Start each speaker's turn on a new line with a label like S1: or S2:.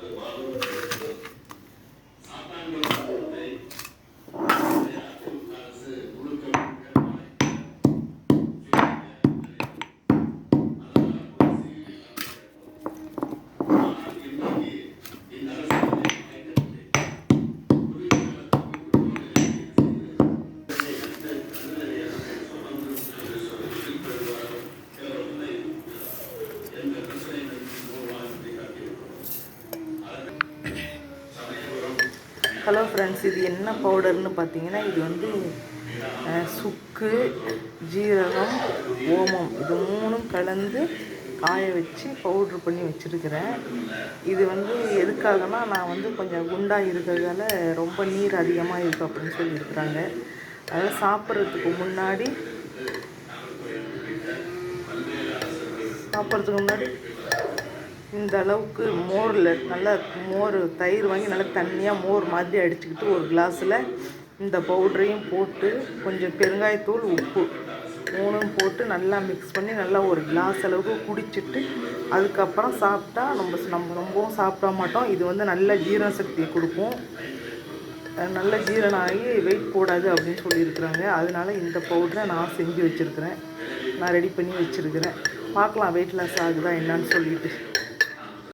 S1: Thank you. Hello friends இது என்ன பவுடர்னு பார்த்தீங்கன்னா இது வந்து சுக்கு ஜீரகம் ஓமம். இது மூணும் கலந்து காய வச்சு பவுட்ரு பண்ணி வச்சுருக்கிறேன். இது வந்து எதுக்காகனா நான் வந்து கொஞ்சம் குண்டாக இருக்கிறதால ரொம்ப நீர் அதிகமாக இருக்குது அப்படின்னு சொல்லியிருக்கிறாங்க. அதை சாப்பிட்றதுக்கு முன்னாடி சாப்பிட்றதுக்கு முன்னாடி இந்த அளவுக்கு மோரில் நல்லா மோர் தயிர் வாங்கி நல்லா தண்ணியாக மோர் மாதிரி அடிச்சுக்கிட்டு ஒரு கிளாஸில் இந்த பவுடரையும் போட்டு கொஞ்சம் பெருங்காயத்தூள் உப்பு மூணும் போட்டு நல்லா மிக்ஸ் பண்ணி நல்லா ஒரு கிளாஸ் அளவுக்கு குடிச்சிட்டு அதுக்கப்புறம் சாப்பிட்டா நம்ம நம்ம ரொம்பவும் சாப்பிட மாட்டோம். இது வந்து நல்ல ஜீரண சக்தியை கொடுக்கும். நல்ல ஜீரணம் ஆகி வெயிட் போடாது அப்படின்னு சொல்லியிருக்கிறாங்க. அதனால இந்த பவுடரை நான் செஞ்சு வச்சுருக்கிறேன். நான் ரெடி பண்ணி வச்சுருக்கிறேன். பார்க்கலாம் வெயிட் லாஸ் ஆகுதா என்னன்னு சொல்லிட்டு.